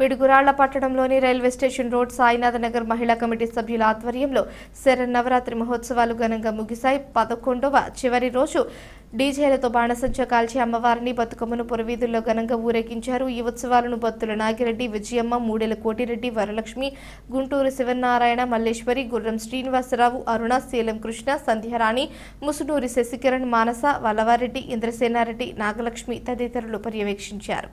పిడుగురాళ్ళ పట్టణంలోని railway station road Sainath Nagar మహిళా committee సభ్యుల ఆధ్వర్యంలో శర నవరాత్రి మహోత్సవాలు ఘనంగా ముగిశాయి. పదకొండవ చివరి రోజు డీజేలతో బాణసంచ కాల్చి అమ్మవారిని బతుకమ్మను పురవీధుల్లో ఘనంగా ఊరేగించారు. ఈ ఉత్సవాలను బత్తుల నాగిరెడ్డి విజయమ్మ మూడేల కోటిరెడ్డి వరలక్ష్మి గుంటూరు శివనారాయణ మల్లేశ్వరి గుర్రం శ్రీనివాసరావు అరుణ శీలం కృష్ణ సంధ్యారాణి ముసునూరి శశికిరణ్ మానస వల్లవారెడ్డి ఇంద్రసేనారెడ్డి నాగలక్ష్మి తదితరులు పర్యవేక్షించారు.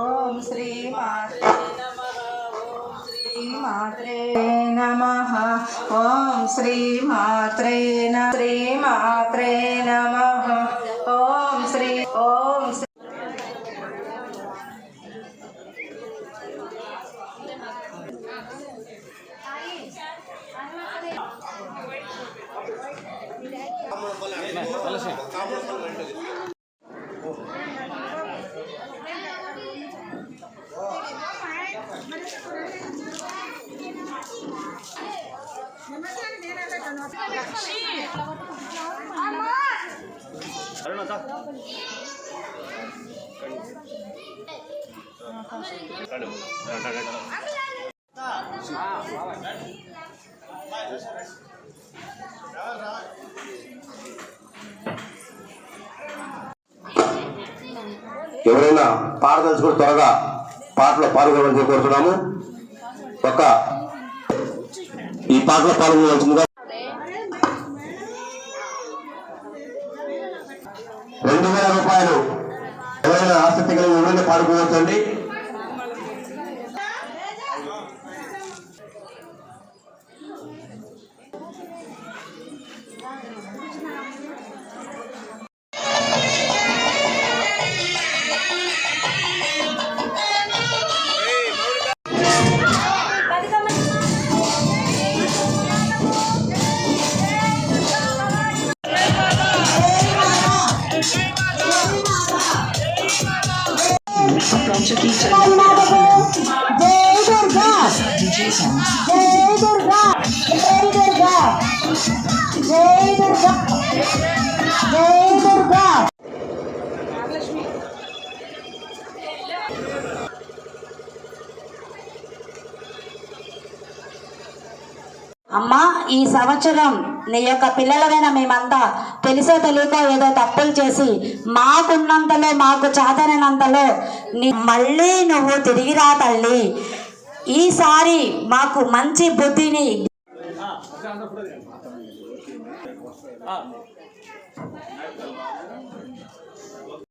ఓం శ్రీ మాత్రే నమ. ఓం శ్రీ మాత్రే న శ్రీ మాత్రే నమ. ఓం శ్రీ ఓం శ్రీ. ఎవరైనా పాడదలుచుకుని త్వరగా పాటలో పాల్గొనవలసి కోరుతున్నాము. ఒక ఈ పాటలో పాల్గొనవలసిందిగా రెండు వేల రూపాయలు. ఎవరైనా ఆసక్తి కలిగి ఎవరైనా పాడుకోవచ్చండి. జై దుర్గా జై దుర్గా జై దుర్గా జై దుర్గా అమ్మా ఈ సంవత్సరం నీ యొక్క పిల్లలమైన మేమంతా తెలిసో తెలియక ఏదో తప్పులు చేసి మాకున్నంతలో మాకు చాతనైనంతలో నీ మళ్ళీ నువ్వు తిరిగి రా తల్లి. ఈసారి మాకు మంచి బుద్ధిని